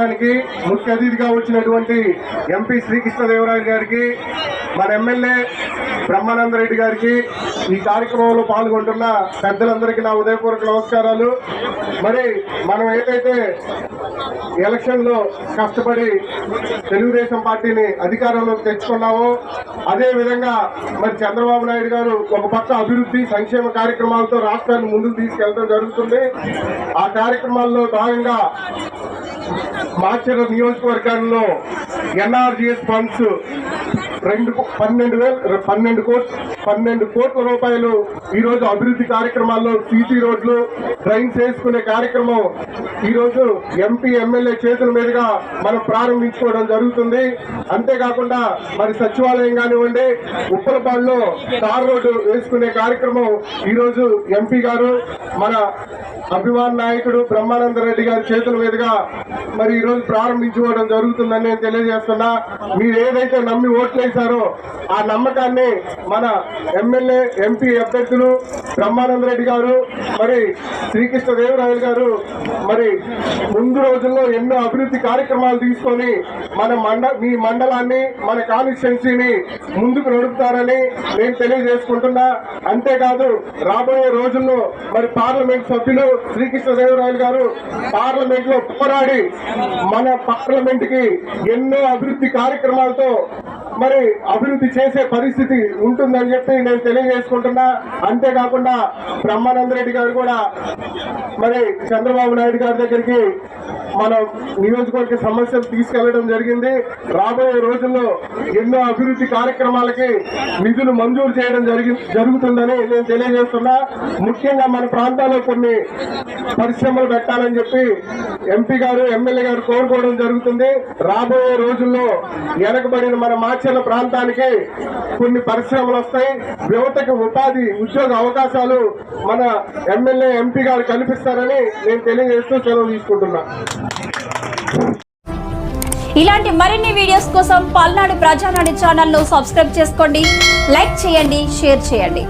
మాట్లాడటానికి ముఖ్య అతిథిగా వచ్చినటువంటి ఎంపీ శ్రీకృష్ణదేవరాయలు గారికి మన ఎమ్మెల్యే బ్రహ్మానంద రెడ్డి గారికి ఈ కార్యక్రమంలో పాల్గొంటున్న పెద్దలందరికీ నా ఉదయపూర్వక నమస్కారాలు. మరి మనం ఏదైతే ఎలక్షన్లో కష్టపడి తెలుగుదేశం పార్టీని అధికారంలోకి తెచ్చుకున్నామో అదే విధంగా మరి చంద్రబాబు నాయుడు గారు ఒక పక్క అభివృద్ధి సంక్షేమ కార్యక్రమాలతో రాష్ట్రాన్ని ముందుకు తీసుకెళ్ళడం జరుగుతుంది. ఆ కార్యక్రమాల్లో భాగంగా మాచర్ల నియోజకవర్గాల్లో ఎన్ఆర్జిఎస్ ఫండ్స్ రెండు పన్నెండు వేల పన్నెండు కోట్లు పన్నెండు కోట్ల రూపాయలు ఈ రోజు అభివృద్ధి కార్యక్రమాల్లో సీసీ రోడ్లు డ్రైన్స్ వేసుకునే కార్యక్రమం ఈ రోజు ఎంపీ ఎమ్మెల్యే చేతుల మీదుగా మనం ప్రారంభించుకోవడం జరుగుతుంది. అంతేకాకుండా మరి సచివాలయం కానివ్వండి ఉప్పలపాడులో తార్ రోడ్డు వేసుకునే కార్యక్రమం ఈ రోజు ఎంపీ గారు మన అభిమాన్ నాయకుడు బ్రహ్మానంద రెడ్డి గారి చేతుల మీదుగా మరి ఈ రోజు ప్రారంభించుకోవడం జరుగుతుందని నేను తెలియజేస్తున్నా. మీరు ఏదైతే నమ్మి ఓట్లేశారో ఆ నమ్మకాన్ని మన ఎమ్మెల్యే ఎంపీ అభ్యర్థులు బ్రహ్మానంద రెడ్డి గారు మరి శ్రీకృష్ణ దేవరాయలు గారు మరి ముందు రోజుల్లో ఎన్నో అభివృద్ధి కార్యక్రమాలు తీసుకొని మన మండ మీ మండలాన్ని మన కాన్స్టిట్యున్సీని ముందుకు నడుపుతారని నేను తెలియజేసుకుంటున్నా. అంతేకాదు రాబోయే రోజుల్లో మరి పార్లమెంట్ సభ్యులు శ్రీకృష్ణదేవరాయలు గారు పార్లమెంట్లో పోరాడి మన పార్లమెంట్కి ఎన్నో అభివృద్ధి కార్యక్రమాలతో మరి అభివృద్ధి చేసే పరిస్థితి ఉంటుందని చెప్పి నేను తెలియజేసుకుంటున్నా. అంతేకాకుండా బ్రహ్మానంద రెడ్డి గారు కూడా మరి చంద్రబాబు నాయుడు గారి దగ్గరికి మన నియోజకవర్గ సమస్యలు తీసుకెళ్ళడం జరిగింది. రాబోయే రోజుల్లో ఎన్నో అభివృద్ధి కార్యక్రమాలకి నిధులు మంజూరు చేయడం జరిగి జరుగుతుందని నేను తెలియజేస్తున్నా. ముఖ్యంగా మన ప్రాంతాల్లో కొన్ని పరిశ్రమలు పెట్టాలని చెప్పి ఎంపీ గారు ఎమ్మెల్యే గారు కోరుకోవడం జరుగుతుంది. రాబోయే రోజుల్లో వెనకబడిన మన మాచర్ల ప్రాంతానికి కొన్ని పరిశ్రమలు వస్తాయి. యువతకు ఉపాధి ఉద్యోగ అవకాశాలు మన ఎమ్మెల్యే ఎంపీ గారు కల్పిస్తారని నేను తెలియజేస్తూ సెలవు తీసుకుంటున్నా. ఇలాంటి మరిన్ని వీడియోస్ కోసం పల్నాడు ప్రజానాడు ఛానల్ను సబ్స్క్రైబ్ చేసుకోండి లైక్ చేయండి షేర్ చేయండి.